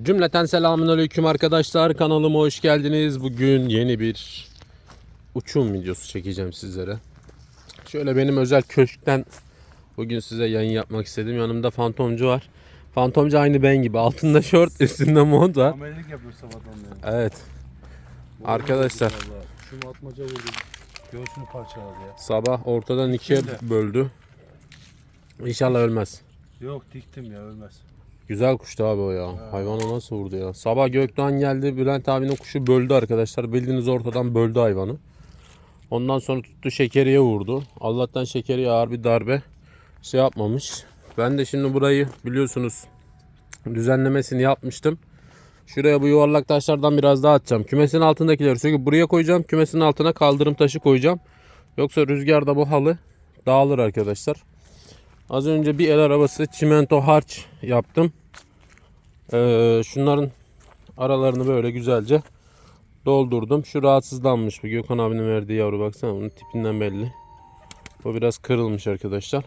Cümleten selamünaleyküm arkadaşlar. Kanalıma hoş geldiniz. Bugün yeni bir uçum videosu çekeceğim sizlere. Şöyle benim özel köşkten bugün size yayın yapmak istedim. Yanımda fantomcu var. Fantomcu aynı ben gibi. Altında şort, üstünde mont var. Amelilik yapıyor sabahtan beri. Evet. Arkadaşlar. Vallahi Şu atmaca vurdu. Göğsünü parçaladı ya. Sabah ortadan ikiye böldü. İnşallah ölmez. Yok diktim ya ölmez. Güzel kuştu abi o ya. Hayvanı nasıl vurdu ya. Sabah Gökdoğan geldi. Bülent abinin kuşu böldü arkadaşlar. Bildiğiniz ortadan böldü hayvanı. Ondan sonra tuttu şekeriye vurdu. Allah'tan şekeriye ağır bir darbe şey yapmamış. Ben de şimdi burayı biliyorsunuz düzenlemesini yapmıştım. Şuraya bu yuvarlak taşlardan biraz daha atacağım. Kümesin altındakileri söküp buraya koyacağım. Kümesin altına kaldırım taşı koyacağım. Yoksa rüzgarda bu halı dağılır arkadaşlar. Az önce bir el arabası çimento harç yaptım. Ee, şunların aralarını böyle güzelce doldurdum. Şu rahatsızlanmış bu Gökhan abinin verdiği yavru baksana onun tipinden belli. O biraz kırılmış arkadaşlar.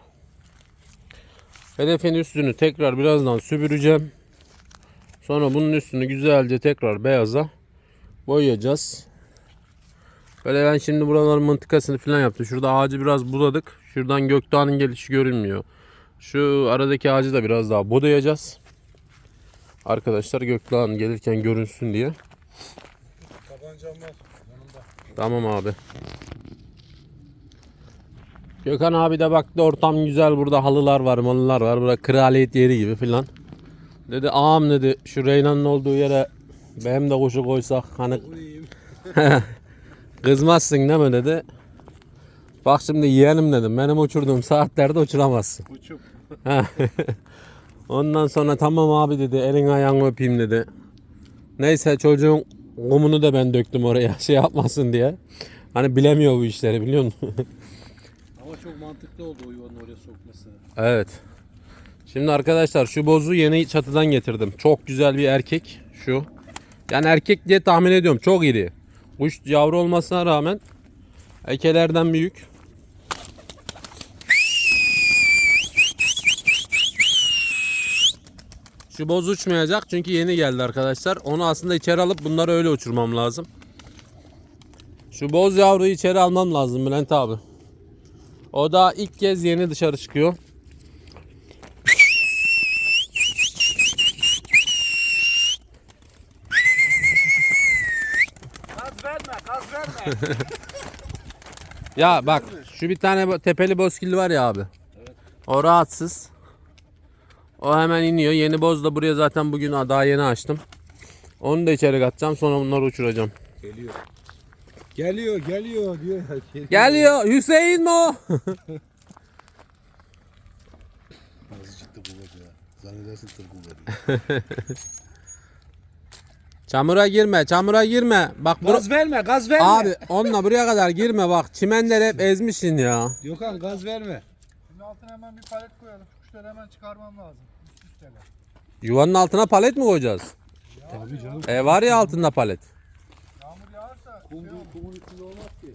Hedefin üstünü tekrar birazdan süpüreceğim. Sonra bunun üstünü güzelce tekrar beyaza boyayacağız. Böyle ben şimdi buraların mıntıkasını falan yaptım. Şurada ağacı biraz budadık. Şuradan gökdağının gelişi görünmüyor. Şu aradaki ağacı da biraz daha bodayacağız. Arkadaşlar gökdağın gelirken görünsün diye. Tabancam var yanımda. Tamam abi. Gökhan abi de baktı ortam güzel burada halılar var malılar var. Burada kraliyet yeri gibi filan. Dedi ağam dedi şu Reyna'nın olduğu yere benim de kuşu koysak hani kızmazsın değil mi dedi. Bak şimdi yeğenim dedim benim uçurduğum saatlerde uçuramazsın. Uçup. Ondan sonra tamam abi dedi elin ayağını öpeyim dedi. Neyse çocuğun kumunu da ben döktüm oraya şey yapmasın diye. Hani bilemiyor bu işleri biliyor musun? Ama çok mantıklı oldu o yuvanın oraya sokması. evet. Şimdi arkadaşlar şu bozu yeni çatıdan getirdim. Çok güzel bir erkek şu. Yani erkek diye tahmin ediyorum. Çok iri. Kuş yavru olmasına rağmen ekelerden büyük. Şu boz uçmayacak çünkü yeni geldi arkadaşlar. Onu aslında içeri alıp bunları öyle uçurmam lazım. Şu boz yavruyu içeri almam lazım Bülent abi. O da ilk kez yeni dışarı çıkıyor. Gaz verme gaz verme. Ya bak şu bir tane tepeli bozkilli var ya abi. O rahatsız. O hemen iniyor. Yeni boz da buraya zaten bugün daha yeni açtım. Onu da içeri katacağım sonra bunları uçuracağım. geliyor. Geliyor geliyor diyor ya. Geliyor Hüseyin mi o? Nasıl ciddi kuvvet ya. Zannedersin tır kuvveti. Çamura girme çamura girme. Bak. Gaz verme gaz verme. Abi onunla buraya kadar girme bak. Çimenleri hep ezmişsin ya. Gökhan gaz verme. Şimdi altına hemen bir palet koyalım. Kuşları hemen çıkarmam lazım. Üst üsteler. Yuvanın altına palet mi koyacağız? Tabii canım. E var ya altında palet. Yağmur yağarsa Kum, şey olur. kumun üstünde olmaz ki.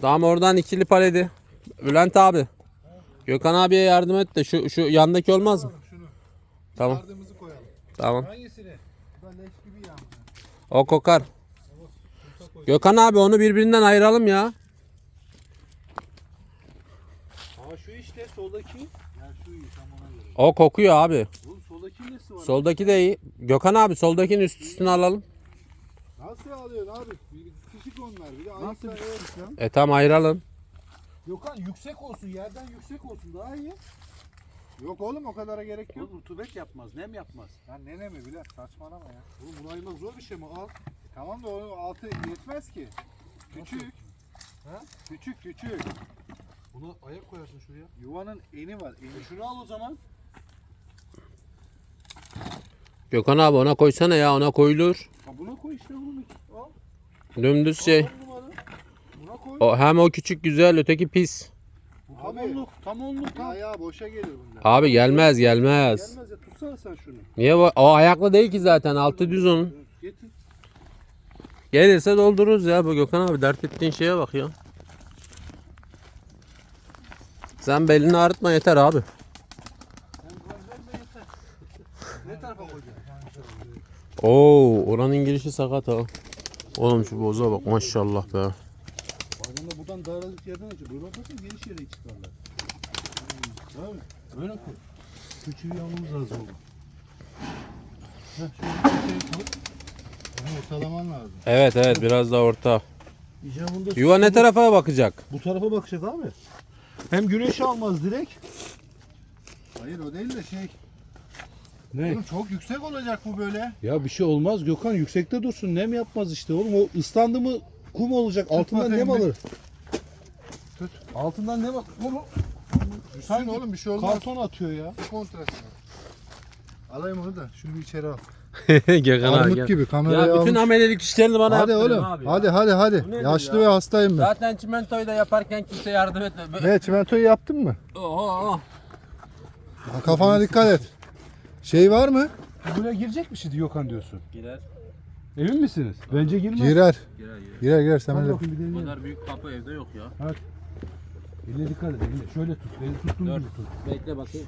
Tamam oradan ikili paleti. Bülent abi. Gökhan abiye yardım et de şu şu yandaki olmaz mı? Şunu Tamam. ardımızı koyalım. Tamam. Hangisini? Bu da leş gibi yağmur. O kokar. Gökhan abi onu birbirinden ayıralım ya. Aa şu işte soldaki. Ya. O kokuyor abi. Oğlum soldaki nesi var? Soldaki de iyi. Gökhan abi soldakinin üst üstüne alalım. Nasıl alıyorsun abi? Küçük onlar. Bir de Nasıl ayıkla evet lan. E tam ayıralım. Gökhan yüksek olsun. Yerden yüksek olsun. Daha iyi. Yok oğlum o kadara gerek yok. Oğlum rutubet yapmaz, nem yapmaz. Ya nene mi bile saçmalama ya. Oğlum bunu ayırmak zor bir şey mi? Al. Tamam da onun altı yetmez ki. Küçük. Ha? Küçük küçük. Buna ayak koyarsın şuraya. Yuvanın eni var. Eni. E şunu al o zaman. Gökhan abi ona koysana ya ona koyulur. Ha buna koy işte bunu. Al. Dümdüz şey. Buna koy. O hem o küçük güzel öteki pis. Bu Abi. tam onluk. Tam onluk. Ya Ha. ya boşa gelir bunlar. Abi gelmez gelmez. Gelmez ya tutsana sen şunu. Niye bu? O ayaklı değil ki zaten altı düz onun. Getir. Gelirse doldururuz ya bu Gökhan abi dert ettiğin şeye bak ya. Sen belini ağrıtma yeter abi. Ne tarafa koyacaksın? Oo, oranın girişi sakat ha. Oğlum şu boza bak maşallah be. Hayvanlar buradan daracık yerden açıyor. Böyle olmasın geniş yere çıkarlar. Mi? Böyle koy. Küçüğü yalnız lazım oğlum. Heh, şöyle bir şey koy. Onu ortalaman lazım. Evet evet biraz daha orta. İcabında Yuva ne tarafa bakacak? Bu tarafa bakacak abi. Hem güneş almaz direkt. Hayır o değil de şey. Ne? Oğlum çok yüksek olacak bu böyle. Ya bir şey olmaz Gökhan yüksekte dursun nem yapmaz işte oğlum o ıslandı mı kum olacak altından bakayım nem bir. alır. Tut. Altından nem alır. Oğlum Düşsün oğlum bir şey olmaz. karton atıyor ya. Bir kontrası var. Alayım onu da şunu bir içeri al. Gökhan abi, Armut gel. gibi kamerayı Ya bütün almış. amelelik işlerini bana Hadi yaptırın oğlum. abi ya. hadi hadi hadi. Bu nedir Yaşlı ya? ve hastayım ben. Zaten çimentoyu da yaparken kimse yardım etmedi. Ne çimentoyu yaptın mı? Oho. Ha, Kafana dikkat et. Şey var mı? Buraya girecek mi şimdi Gökhan diyorsun? Girer. Emin misiniz? Bence girmez. Girer. Girer girer. Girer girer sen Hadi öyle. bakayım bir Bu deneyelim. kadar büyük kapı evde yok ya. Eline dikkat et. Eline. Şöyle tut. Beni tuttuğun Dur. gibi tut. Bekle bakayım.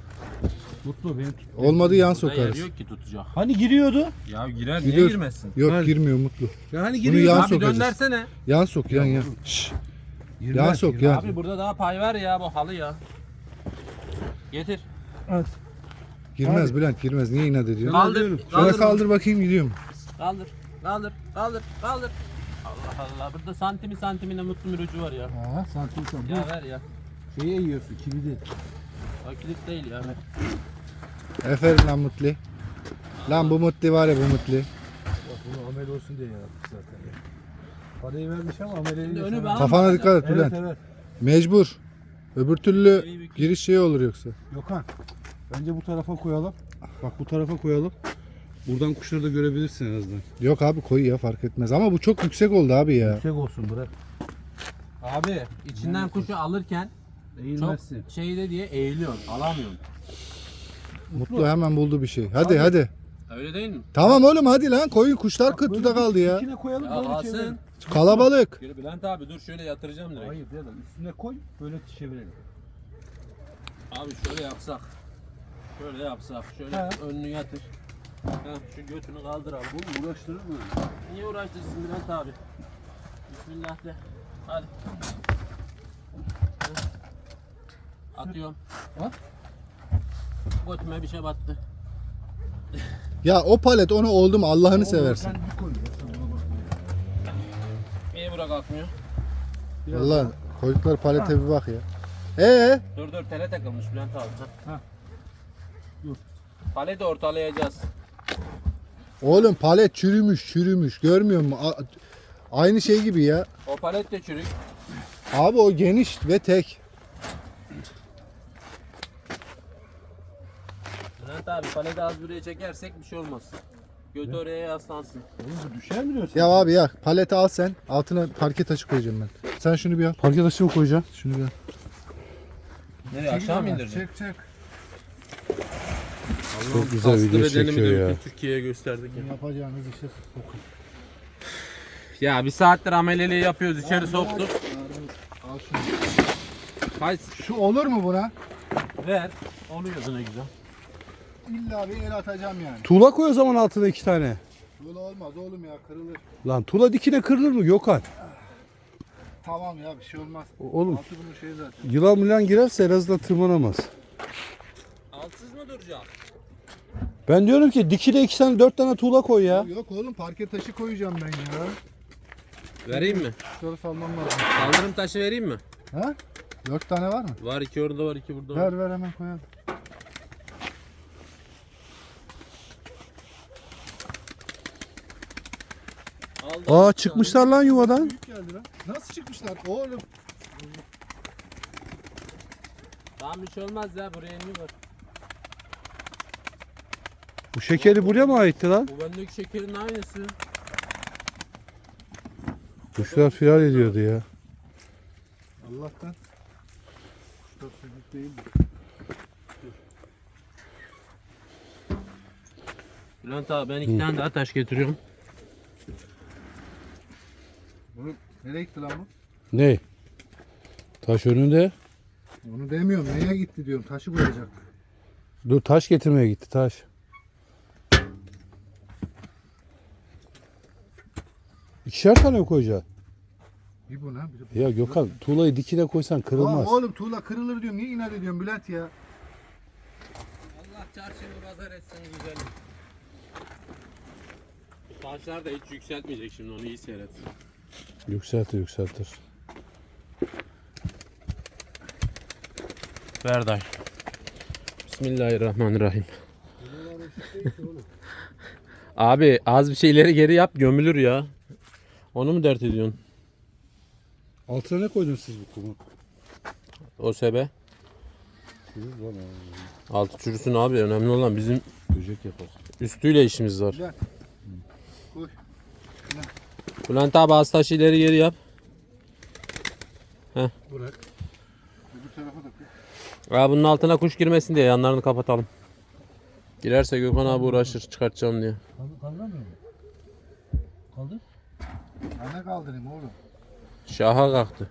Mutlu beni tut. Olmadı yan yer sokarız. yok ki tutacak. Hani giriyordu? Ya girer Gidiyor. niye girmezsin? Yok Hadi. girmiyor mutlu. Ya hani Bunu giriyordu. yan Abi sokacağız. döndersene. Yan sok yan yan. Şşş. Girmez, Yan sok girmez. yan. Abi burada daha pay var ya bu halı ya. Getir. Girmez Bülent girmez. Niye inat ediyorsun? Kaldır. Şöyle Kaldır. kaldır bakayım gidiyorum. Kaldır. Kaldır. Kaldır. Kaldır. Allah Allah. Burada santimi santimine mutlu bir ucu var ya. Ha, santim sen. Ya ver ya. Bu şeye yiyorsun kilidi. O kilit değil ya. Ver. Aferin lan Mutlu. Lan bu Mutlu var ya bu Mutlu. Bak bunu amel olsun diye yaptık zaten. ya. Parayı vermiş ama ameleyle Şimdi önü sana- ben- Kafana dikkat et Evet Bülent. evet. Mecbur. Öbür türlü giriş şey olur yoksa. Gökhan. Bence bu tarafa koyalım. Bak bu tarafa koyalım. Buradan kuşları da görebilirsin en azından. Yok abi koy ya fark etmez. Ama bu çok yüksek oldu abi ya. Yüksek olsun bırak. Abi içinden kuşu alırken çok Eğilmezsin. şeyde diye eğiliyorsun. Alamıyorsun. Mutlu hemen buldu bir şey. Hadi hadi. Öyle değil mi? Tamam oğlum hadi lan koyun kuşlar kıtıda kaldı ya. İçine koyalım Ya böyle alsın. çevirelim. Kalabalık. Yürü Bülent abi dur şöyle yatıracağım direkt. Hayır değil Üstüne koy böyle çevirelim. Abi şöyle yapsak. Şöyle yapsak. Şöyle He. önünü yatır. Ha, şu götünü kaldıralım. Bunu uğraştırır mı? Niye uğraştırsın Bülent abi? Bismillah de. Hadi. Atıyorum. At. Götüme bir şey battı. Ya o palet onu oldu mu Allah'ını seversin. Niye bura kalkmıyor? Vallahi koydukları palete bir bak ya. Ee, Dur dur tele takılmış Bülent abi. Ha. Dur. Paleti ortalayacağız. Oğlum palet çürümüş çürümüş görmüyor musun? A- Aynı şey gibi ya. O palet de çürük. Abi o geniş ve tek. Bülent abi paleti az buraya çekersek bir şey olmaz. Götü oraya yaslansın. Oğlum bu düşer mi diyorsun? Ya abi ya paleti al sen. Altına parke taşı koyacağım ben. Sen şunu bir al. Parke taşı mı koyacaksın? Şunu bir al. Nereye aşağı mı indireceksin? Çek çek. Çok güzel video çekiyor ya. Türkiye'ye gösterdik ya. Yapacağınız işe sokun. Ya bir saattir ameleliği yapıyoruz içeri soktuk. Al şunu. Hayır Şu olur mu buna? ver. Oluyor ne güzel. İlla bir el atacağım yani. Tuğla koy o zaman altına iki tane. Böyle olmaz oğlum ya kırılır. Lan tuğla dikine kırılır mı Gökhan? Tamam ya bir şey olmaz. Oğlum Altı bunun şey zaten. yılan milan girerse en azından tırmanamaz. Altsız mı duracak? Ben diyorum ki dikine iki tane dört tane tuğla koy ya. Yok oğlum parke taşı koyacağım ben ya. Vereyim mi? Şöyle salmam lazım. Kaldırım taşı vereyim mi? Ha? Dört tane var mı? Var iki orada var iki burada var. Ver ver hemen koyalım. Aa çıkmışlar lan yuvadan. Büyük geldi lan. Nasıl çıkmışlar? Oğlum. Tamam bir şey olmaz ya buraya niye var? Bu şekeri buraya mı aitti lan? Bu bendeki şekerin aynısı. Kuşlar firar ediyordu ya. Allah'tan. Kuşlar sürgüt değil. Bülent abi ben iki tane daha taş getiriyorum. Bunu nereye gitti lan bu? Ne? Taş önünde. Onu demiyorum. Neye gitti diyorum. Taşı koyacak. Dur taş getirmeye gitti taş. İkişer tane koyacaksın. Bir bu lan. Bir bu. Ya Gökhan tuğlayı dikine koysan Aa, kırılmaz. oğlum tuğla kırılır diyorum. Niye inat ediyorsun Bülent ya? Allah çarşını pazar etsin güzel. Taşlar da hiç yükseltmeyecek şimdi onu iyi seyret. Yükseltir yükseltir. Ver dayı. Bismillahirrahmanirrahim. Abi az bir şeyleri geri yap gömülür ya. Onu mu dert ediyorsun? Altına ne koydun siz bu kumu? O sebe. Altı çürüsün abi önemli olan bizim Böcek yapar. üstüyle işimiz var. Bülent. Koy. Bülent abi az taşı ileri geri yap. Bırak. Öbür tarafa da koy. Ya bunun altına kuş girmesin diye yanlarını kapatalım. Girerse Gökhan abi uğraşır çıkartacağım diye. Kaldır, kaldıramıyor mu? Kaldır. Ben de kaldırayım oğlum. Şaha kalktı.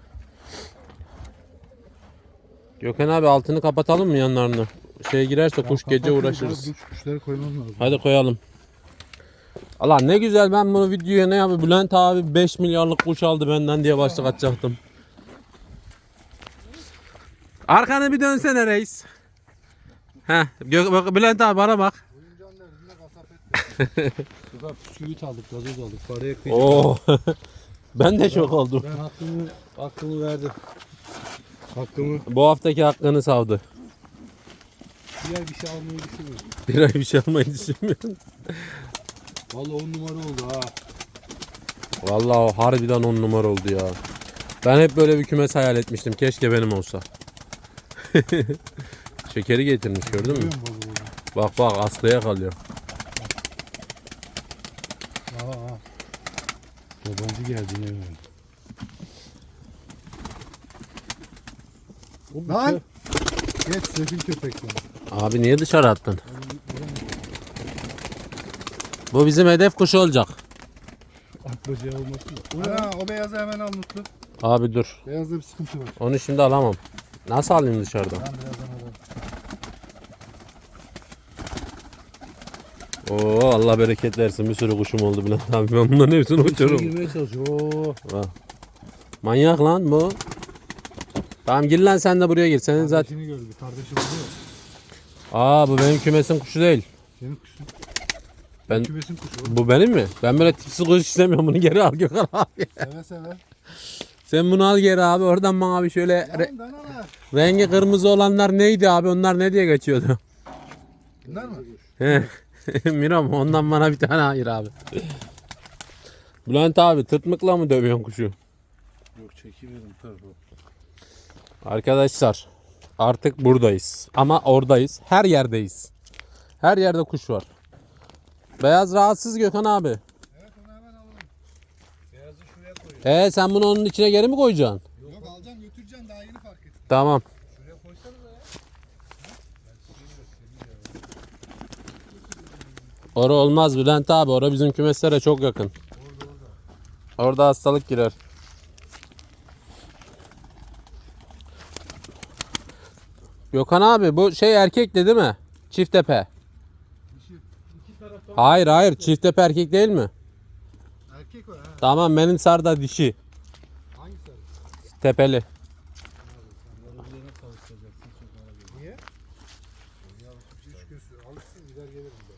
Gökhan abi altını kapatalım mı yanlarını? Şey girerse kuş gece uğraşırız. Güç kuşları koymam lazım. Hadi koyalım. Allah ne güzel ben bunu videoya ne yapayım? Bülent abi 5 milyarlık kuş aldı benden diye başlık atacaktım. Arkanı bir dönsene reis. Heh, Bülent abi bana bak. Şurada bisküvit aldık, gazoz aldık. Paraya kıydık. Oo. ben de çok oldum. Ben hakkımı, hakkımı verdim. Hakkımı Bu haftaki hakkını savdı. diğer bir şey almayı düşünmüyorum. Bir ay bir şey almayı düşünmüyorum. Vallahi on numara oldu ha. Vallahi harbiden on numara oldu ya. Ben hep böyle bir kümes hayal etmiştim. Keşke benim olsa. Şekeri getirmiş gördün mü? Bak bak askıya kalıyor. burada? Aa, aa. Yabancı geldi ne yani? Lan! Geç sefil köpekler. Abi niye dışarı attın? Bu bizim hedef kuşu olacak. At böceği olmasın da. Ana o beyazı hemen al Mutlu. Abi dur. Beyazda bir sıkıntı var. Onu şimdi alamam. Nasıl alayım dışarıdan? Ben birazdan alalım. Oo Allah bereket versin. Bir sürü kuşum oldu Bülent abi. Ben bunların hepsini uçururum. girmeye çalışıyor. Oo. Manyak lan bu. Tamam gir lan sen de buraya gir. Senin zaten... Kardeşini gördü. Kardeşi oluyor. Aa bu benim kümesin kuşu değil. Senin kuşun. Ben Kümesin kuşu. bu benim mi? Ben böyle tipsiz kuş istemiyorum. Bunu geri al Gökhan abi. Seve seve. Sen bunu al geri abi. Oradan bana bir şöyle re- danalar. rengi kırmızı olanlar neydi abi? Onlar ne diye geçiyordu? Bunlar mı? He. Miram ondan bana bir tane hayır abi. Bülent abi tırtmıkla mı dövüyorsun kuşu? Yok bu tarafa. Arkadaşlar artık buradayız. Ama oradayız. Her yerdeyiz. Her yerde kuş var. Beyaz rahatsız Gökhan abi. Evet onu hemen alalım. Beyazı şuraya koyuyor. E sen bunu onun içine geri mi koyacaksın? Yok alacağım götüreceğim daha yeni fark ettim. Tamam. Şuraya koysanıza ya. Ora olmaz Bülent abi. Ora bizim kümeslere çok yakın. Orada hastalık girer. Gökhan abi bu şey erkekti değil mi? Çift tepe. Hayır hayır çift tepe erkek değil mi? Erkek o ha. Tamam benim sarda dişi. Hangisi sarı? Tepeli. Niye? Ya hiç gözü alışsın gider gelirim ben.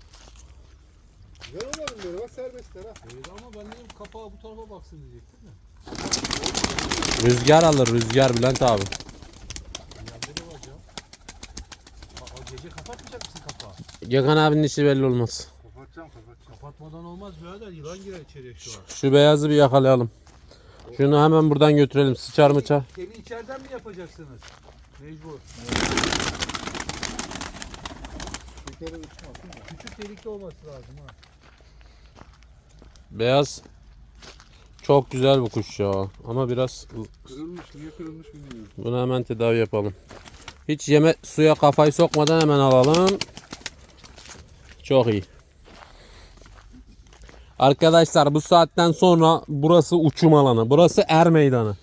Güzel olalım böyle bak serbestler ha. Evet ama ben dedim tarafa baksın diyecektim de. Rüzgar alır rüzgar Bülent abi. Yerde ne var ya? Aa, gece kapatmayacak mısın kapağı? Gökhan abinin işi belli olmaz. Kapatacağım kapatacağım. Kapatmadan olmaz birader yılan girer içeriye şu an. Şu beyazı bir yakalayalım. Şunu hemen buradan götürelim. Sıçar mıçar. Seni içeriden mi yapacaksınız? Mecbur. Küçük delikli olması lazım ha. Beyaz çok güzel bu kuş ya. Ama biraz Kırılmış niye kırılmış bilmiyorum. bunu hemen tedavi yapalım. Hiç yeme suya kafayı sokmadan hemen alalım. Çok iyi. Arkadaşlar bu saatten sonra burası uçum alanı. Burası er meydanı.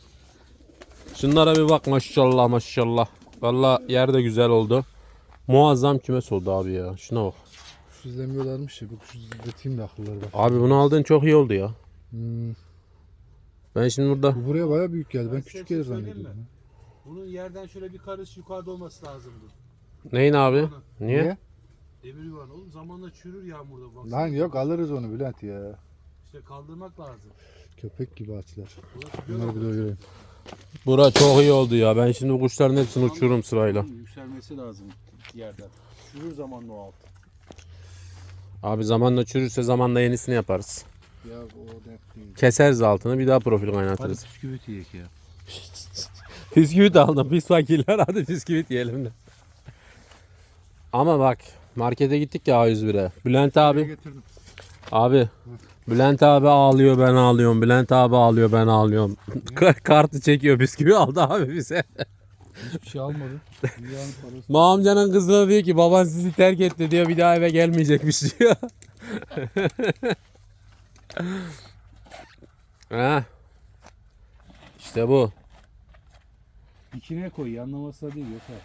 Şunlara bir bak maşallah maşallah. Valla yer de güzel oldu. Muazzam kümes oldu abi ya. Şuna bak. Kuş izlemiyorlarmış ya. Bu kuş izleteyim de akılları bak. Abi bunu aldığın çok iyi oldu ya. Hmm. Ben şimdi burada Bu buraya baya büyük geldi. Ben, Ben size küçük yer şey söyleyeyim zannediyordum. Bunun yerden şöyle bir karış yukarıda olması lazımdı. neyin abi? Niye? Niye? Demir yuvan oğlum zamanla çürür yağmurda bak. Lan yok alırız onu Bülent ya. İşte kaldırmak lazım. Köpek gibi açlar. Bunları bir de göreyim. Bura çok iyi oldu ya. Ben şimdi bu kuşların hepsini uçururum sırayla. Yükselmesi lazım yerden. Çürür zamanla o alt. Abi zamanla çürürse zamanla yenisini yaparız. Ya o dert değil. Keseriz altını bir daha profil kaynatırız. bisküvit yiyek ya. Bisküvit aldım. Pis fakirler hadi bisküvit yiyelim de. Ama bak markete gittik ya A101'e. Bülent abi getirdim. abi Bülent abi ağlıyor ben ağlıyorum. Bülent abi ağlıyor ben ağlıyorum. Kartı çekiyor bisküvi aldı abi bize. Hiçbir şey almadım. Dünyanın parası. Ma amcanın kızına diyor ki baban sizi terk etti diyor bir daha eve gelmeyecekmiş diyor. ha. İşte bu. İçine koy yanlaması da değil yeter.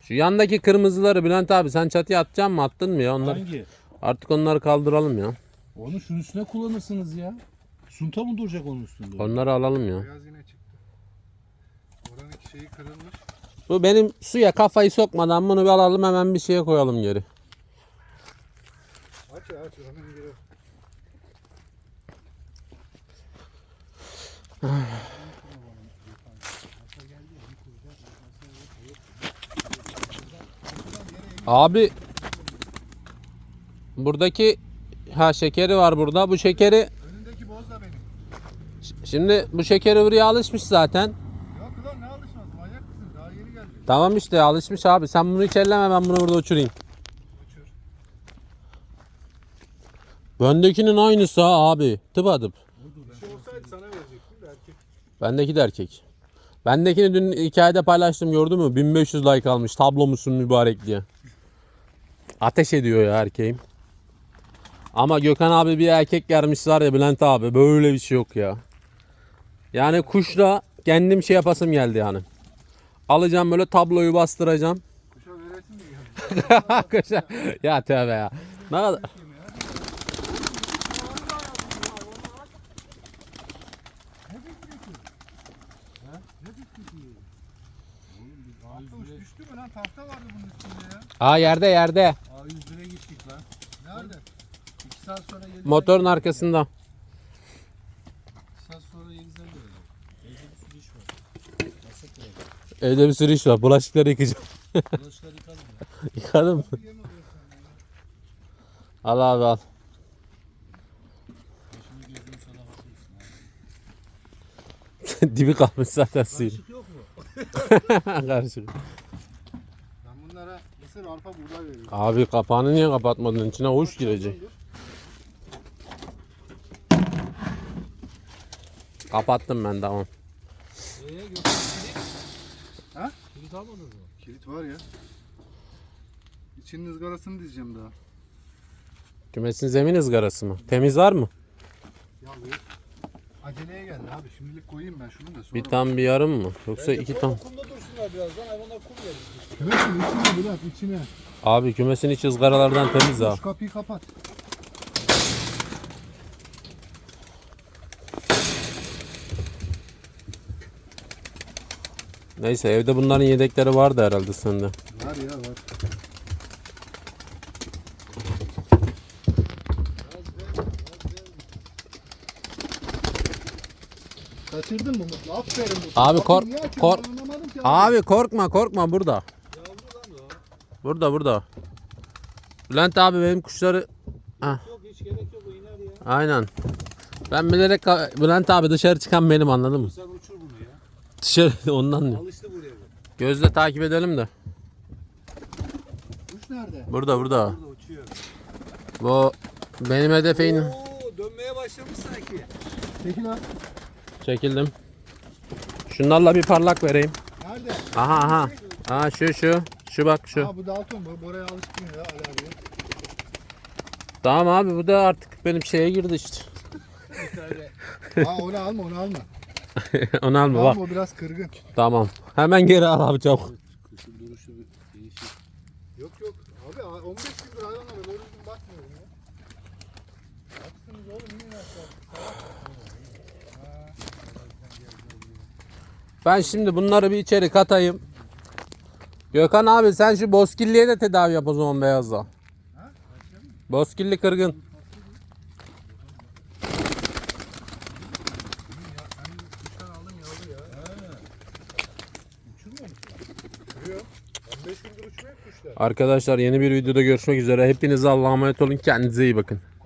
Şu yandaki kırmızıları Bülent abi sen çatıya atacaksın mı attın mı ya onları? Hangi? Artık onları kaldıralım ya. Onu şunun üstüne kullanırsınız ya. Sunta mı duracak onun üstünde? Onları alalım ya. Beyaz yine çıktı. Oranın şeyi kırılmış. Bu benim suya kafayı sokmadan bunu bir alalım hemen bir şeye koyalım geri. Aç aç hemen girer. Abi buradaki ha şekeri var burada. Bu şekeri Önündeki boz da benim. şimdi bu şekeri buraya alışmış zaten. Yok lan ne alışmaz manyak mısın? Daha yeni geldi. Tamam işte alışmış abi. Sen bunu hiç elleme ben bunu burada uçurayım. Bendekinin aynısı ha abi. Tıpatıp. Şey olsaydı sana verecektim de erkek. Bendeki de erkek. Bendekini dün hikayede paylaştım gördün mü? 1500 like almış. Tablo musun mübarek diye. Ateş ediyor ya erkeğim. Ama Gökhan abi bir erkek vermiş var ya Bülent abi. Böyle bir şey yok ya. Yani kuşla kendim şey yapasım geldi yani. Alacağım böyle tabloyu bastıracağım. Kuşa veresin mi? Kuşa- ya tövbe ya. Ne kadar... Tahta uç düştü mü lan? Tahta vardı bunun üstünde ya. Aa yerde yerde. A101'e gittik lan. Nerede? 2 saat sonra 7 Motorun arkasında. 2 saat sonra 7'den geldi. Evde bir sürü iş var. Nasıl? Evde bir sürü iş var. Bulaşıkları yıkayacağım. Bulaşıkları yıkadım ya. Ya. Al abi al. Şimdi gözüm sana bakıyorsun. Dibi kalmış zaten suyun. Işık yok mu? Karışık. Mısır arpa buğday veriyorum. Abi kapağını niye kapatmadın? İçine hoş girecek. Kapattım ben tamam. Eee Gökhan kilit? Ha? Kilit almadınız mı? Kilit var ya. İçinin ızgarasını dizeceğim daha. Kümesin zemin ızgarası mı? Temiz var mı? Ya aceleye geldi abi. Şimdilik koyayım ben şunu da sonra. Bir tam bir yarım mı? Yoksa iki tam. Kumda dursunlar birazdan hayvanlar kum verir. Kümesin içine Bülent içine. Abi kümesin iç ızgaralardan temiz ha. Şu kapıyı kapat. Neyse evde bunların yedekleri vardı herhalde sende. Var ya var. Kaçırdın mı Mutlu? Aferin Mutlu. Abi kork- niye açıyorsun? kork- Ben anlamadım ki Abi korkma korkma burada. Yavru lan o. Burada burada. Bülent abi benim kuşları Yok hiç gerek yok o iner ya. aynen. Ben bilerek Bülent abi dışarı çıkan benim anladın mı? Sen uçur bunu ya. Dışarı ondan diyor. Alıştı buraya bu. Gözle takip edelim de. Kuş nerede? Burada burada. Burada uçuyor. Bu benim hedefim. Oo dönmeye başlamış sanki. Peki lan. Çekildim. Şunlarla bir parlak vereyim. Nerede? Aha aha. Aha şu şu. Şu bak şu. Aa bu Dalton. Bu Bora'ya alışkın ya Ali abi. Tamam abi bu da artık benim şeye girdi işte. Aa onu alma onu alma. Onu alma bak. Alma o biraz kırgın. Tamam. Hemen geri al abi çabuk. Kuşun duruşu bir değişik. Yok yok. Abi 15 gündür hayvana ben doğru düzgün bakmıyorum ya. Baksın Ben şimdi bunları bir içeri katayım. Gökhan abi sen şu bozkirliye de tedavi yap o zaman beyazla. Bozkirli kırgın. Arkadaşlar yeni bir videoda görüşmek üzere. Hepinize Allah'a emanet olun. Kendinize iyi bakın.